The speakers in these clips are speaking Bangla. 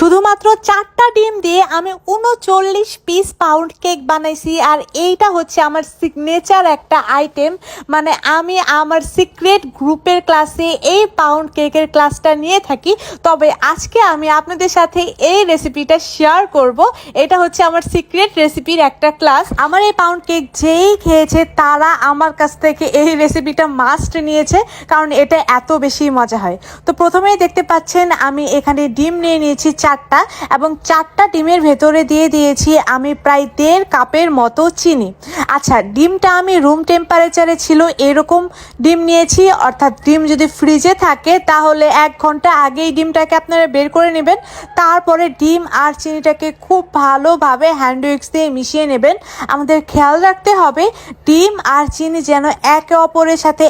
শুধুমাত্র চারটা ডিম দিয়ে আমি উনচল্লিশ পিস পাউন্ড কেক বানাইছি আর এইটা হচ্ছে আমার সিগনেচার একটা আইটেম মানে আমি আমার সিক্রেট গ্রুপের ক্লাসে এই পাউন্ড কেকের ক্লাসটা নিয়ে থাকি। তবে আজকে আমি আপনাদের সাথে এই রেসিপিটা শেয়ার করব। এটা হচ্ছে আমার সিক্রেট রেসিপির একটা ক্লাস আমার এই পাউন্ড কেক যেই খেয়েছে তারা আমার কাছ থেকে এই রেসিপিটা মাস্ট নিয়েছে, কারণ এটা এত বেশি মজা হয়। তো প্রথমেই দেখতে পাচ্ছেন আমি এখানে ডিম নিয়ে নিয়েছি চারটা এবং চারটা ডিমের ভেতরে দিয়ে দিয়েছি আমি প্রায় দেড় কাপের মতো চিনি। আচ্ছা ডিমটা আমি রুম টেম্পারেচারে ছিল এরকম ডিম নিয়েছি, অর্থাৎ ডিম যদি ফ্রিজে থাকে, তাহলে এক ঘণ্টা আগেই ডিমটাকে আপনারা বের করে নেবেন। তারপরে ডিম আর চিনিটাকে খুব ভালোভাবে হ্যান্ড উইক্স দিয়ে মিশিয়ে নেবেন। আমাদের খেয়াল রাখতে হবে, ডিম আর চিনি যেন একে অপরের সাথে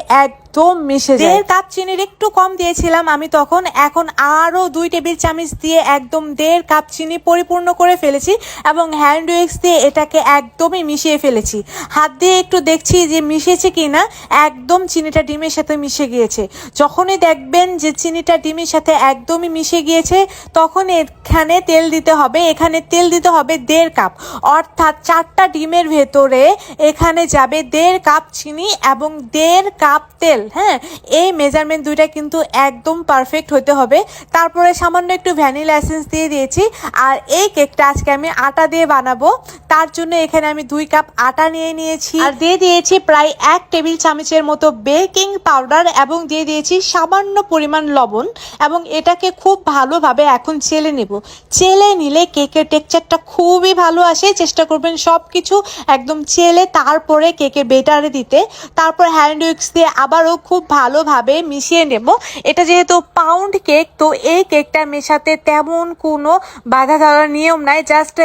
একদম মিশে যায়। দেড় কাপ চিনির একটু কম দিয়েছিলাম আমি তখন, এখন আরও দুই টেবিল চামচ দিয়ে একদম দেড় কাপ চিনি পরিপূর্ণ করে ফেলেছি এবং হ্যান্ড উইক্স দিয়ে এটাকে একদমই মিশিয়ে ফেলেছি। হাত দিয়ে একটু দেখছি যে মিশেছে কি না একদম চিনিটা ডিমের সাথে মিশে গিয়েছে। যখনই দেখবেন যে চিনিটা ডিমের সাথে একদমই মিশে গিয়েছে, তখন এখানে তেল দিতে হবে, এখানে তেল দিতে হবে দেড় কাপ। অর্থাৎ চারটা ডিমের ভেতরে এখানে যাবে দেড় কাপ চিনি এবং দেড় কাপ তেল। হ্যাঁ এই মেজারমেন্ট দুইটা কিন্তু একদম পারফেক্ট হতে হবে। তারপরে সামান্য একটু ভ্যানিলা এসেন্স দিয়ে দিয়েছি। আর এই কেকটা আজকে আমি আটা দিয়ে বানাবো। তার জন্য এখানে আমি দুই কাপ আটা নিয়ে নিয়েছি। আর দিয়ে দিয়েছি প্রায় এক টেবিল চামচের মতো বেকিং পাউডার এবং দিয়ে দিয়েছি সামান্য পরিমাণ লবণ এবং এটাকে খুব ভালোভাবে এখন চেলে নেব। চেলে নিলে কেকের টেক্সচারটা খুবই ভালো আসে। চেষ্টা করবেন সব কিছু একদম চেলে তারপরে কেকের বেটারে দিতে। তারপর হ্যান্ড উইক্স দিয়ে আবারও খুব ভালোভাবে মিশিয়ে নেব। এটা যেহেতু পাউন্ড কেক তো এই কেকটা মেশাতে তেমন কোনো বাধা ধরার নিয়ম নাই। জাস্ট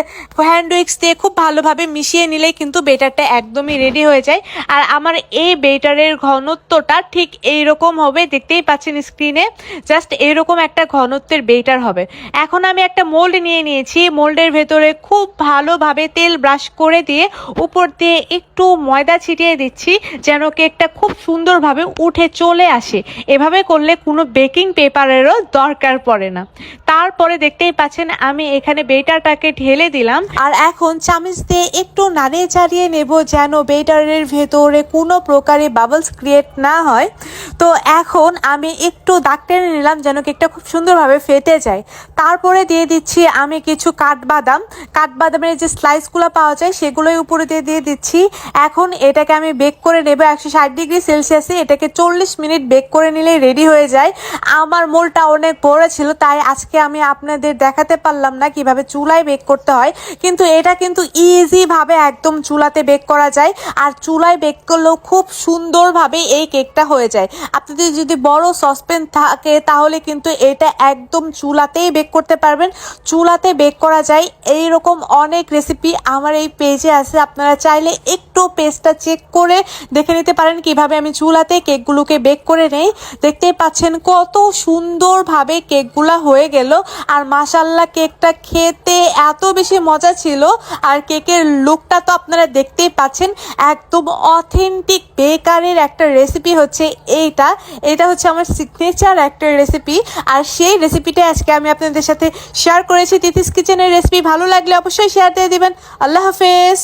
হ্যান্ড উইক্স দিয়ে খুব ভালোভাবে মিশিয়ে নিলেই কিন্তু বেটারটা একদমই রেডি হয়ে যায়। আর আমার এই বেটারের ঘনত্বটা ঠিক এইরকম হবে, দেখতেই পাচ্ছেন স্ক্রিনে জাস্ট এইরকম একটা ঘনত্বের বেটার হবে। এখন আমি একটা মোল্ড নিয়ে নিয়েছি। মোল্ডের ভেতরে খুব ভালোভাবে তেল ব্রাশ করে দিয়ে উপর দিয়ে একটু ময়দা ছিটিয়ে দিচ্ছি, যেন কেকটা খুব সুন্দরভাবে উঠে চলে আসে। এভাবে করলে কোনো বেকিং পেপারেরও দরকার পড়ে না। তারপরে দেখতেই পাচ্ছেন, আমি এখানে বেটারটাকে ঢেলে দিলাম। আর এখন চামচ দিয়ে একটু নাড়িয়ে চাড়িয়ে নেব যেন বেটারের ভেতরে কোনো প্রকারে বাবলস ক্রিয়েট না হয়। তো এখন আমি একটু দাগ টেনে নিলাম যেন কেকটা খুব সুন্দরভাবে ফেটে যায়। তারপরে দিয়ে দিচ্ছি আমি কিছু কাঠবাদাম। কাঠবাদামের যে স্লাইসগুলো পাওয়া যায় সেগুলোই উপরে দিয়ে দিয়ে দিচ্ছি। এখন এটাকে আমি বেক করে নেব একশো ষাট ডিগ্রি সেলসিয়াসে। এটাকে চল্লিশ মিনিট বেক করে নিলে রেডি হয়ে যায়। আমার মোলটা অনেক বড় ছিল, তাই আজকে আমি আপনাদের দেখাতে পারলাম না কীভাবে চুলায় বেক করতে হয়। কিন্তু এটা কিন্তু ইজিভাবে একদম চুলাতে বেক করা যায়। আর চুলায় বেক করলেও খুব সুন্দরভাবে এই কেকটা হয়ে যায়। আপনাদের যদি বড় সসপেন থাকে, তাহলে কিন্তু এটা একদম চুলাতেই বেক করতে পারবেন। চুলাতে বেক করা যায়। এই রকম অনেক রেসিপি আমার এই পেজে আছে। আপনারা চাইলে একটু পেজটা চেক করে দেখে নিতে পারেন কীভাবে আমি চুলাতে কেকগুলোকে বেক করে নেই। দেখতেই পাচ্ছেন কত সুন্দরভাবে কেকগুলা হয়ে গেল। আর মাসাল্লা কেকটা খেতে এত বেশি মজা ছিল। আর কেকের লুকটা তো আপনারা দেখতেই পাচ্ছেন, একদম অথেন্টিক বেকারের একটা রেসিপি হচ্ছে এইটা। এটা হচ্ছে আমার সিগনেচার একটা রেসিপি আর সেই রেসিপিটা আজকে আমি আপনাদের সাথে শেয়ার করেছি। তিতিস কিচেনের রেসিপি ভালো লাগলে অবশ্যই শেয়ার দিয়ে দেবেন। আল্লাহ হাফেজ।